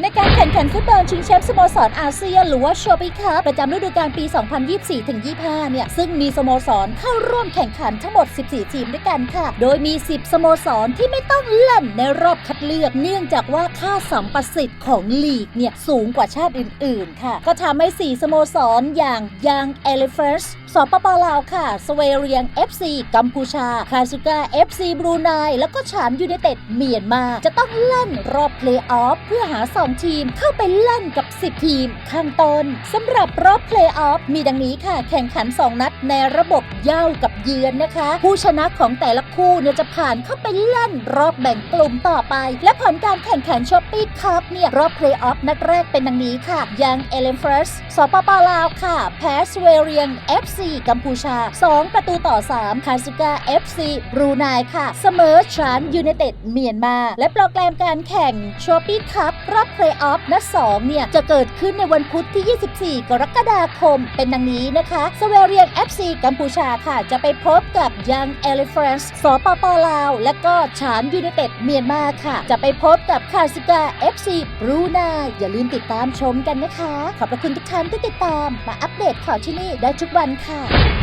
ในการแข่งขันฟุตบอลชิงแชมป์สโมสรอาเซียนหรือว่าโชปิคัพประจำฤดูกาลปี 2024-25 เนี่ย ซึ่งมีสโมสรเข้าร่วมแข่งขันทั้งหมด 14 ทีมด้วยกันค่ะ โดยมี 10 สโมสรที่ไม่ต้องเล่นในรอบคัดเลือกเนื่องจากว่าค่าสัมประสิทธิ์ของลีกเนี่ย สูงกว่าชาติอื่น ๆ ค่ะ ก็ทำให้ 4 สโมสรอย่างยังเอลิเฟสสปปลาวค่ะ สเวเรียง FC กัมพูชา คาซูกา FC บรูไนแล้วก็ฉานยูไนเต็ดเมียนมาจะต้องเล่นรอบเพลย์ออฟเพื่อหา2 ทีมเข้าไปเล่นกับ 10 ทีม ข้างต้นสำหรับรอบเพลย์ออฟมีดังนี้ค่ะ แข่งขัน 2 นัดในระบบเย่ากับเยือนนะคะ ผู้ชนะของแต่ละคู่เนี่ยจะผ่านเข้าไปเล่นรอบแบ่งกลุ่มต่อไป และผลการแข่งขันช้อปปี้คัพเนี่ยรอบเพลย์ออฟนัดแรกเป็นดังนี้ค่ะยังเอเลนเฟิร์สสปปลาวค่ะ แพ้สเวเรียง FC กัมพูชา 2 ประตูต่อ 3 คาซูกา FC บรูไนค่ะ เสมอชานยูไนเต็ดเมียนมา และโปรแกรมการแข่งช้อปปี้คัพรอบเพลย์ออฟนัด2เนี่ย จะเกิดขึ้นในวันพุธที่ 24 กรกฎาคม เป็นดังนี้นะคะสเวเรียง FC กัมพูชาค่ะ จะไปพบกับยังเอลิเฟนส์สปปลาว และก็ชานยูไนเต็ดเมียนมาค่ะ จะไปพบกับคาซูกา FC บรูไนอย่าลืมติดตามชมกันนะคะ ขอบพระคุณทุกท่านที่ติดตาม มาอัปเดตข่าวที่นี่ได้ทุกวันค่ะ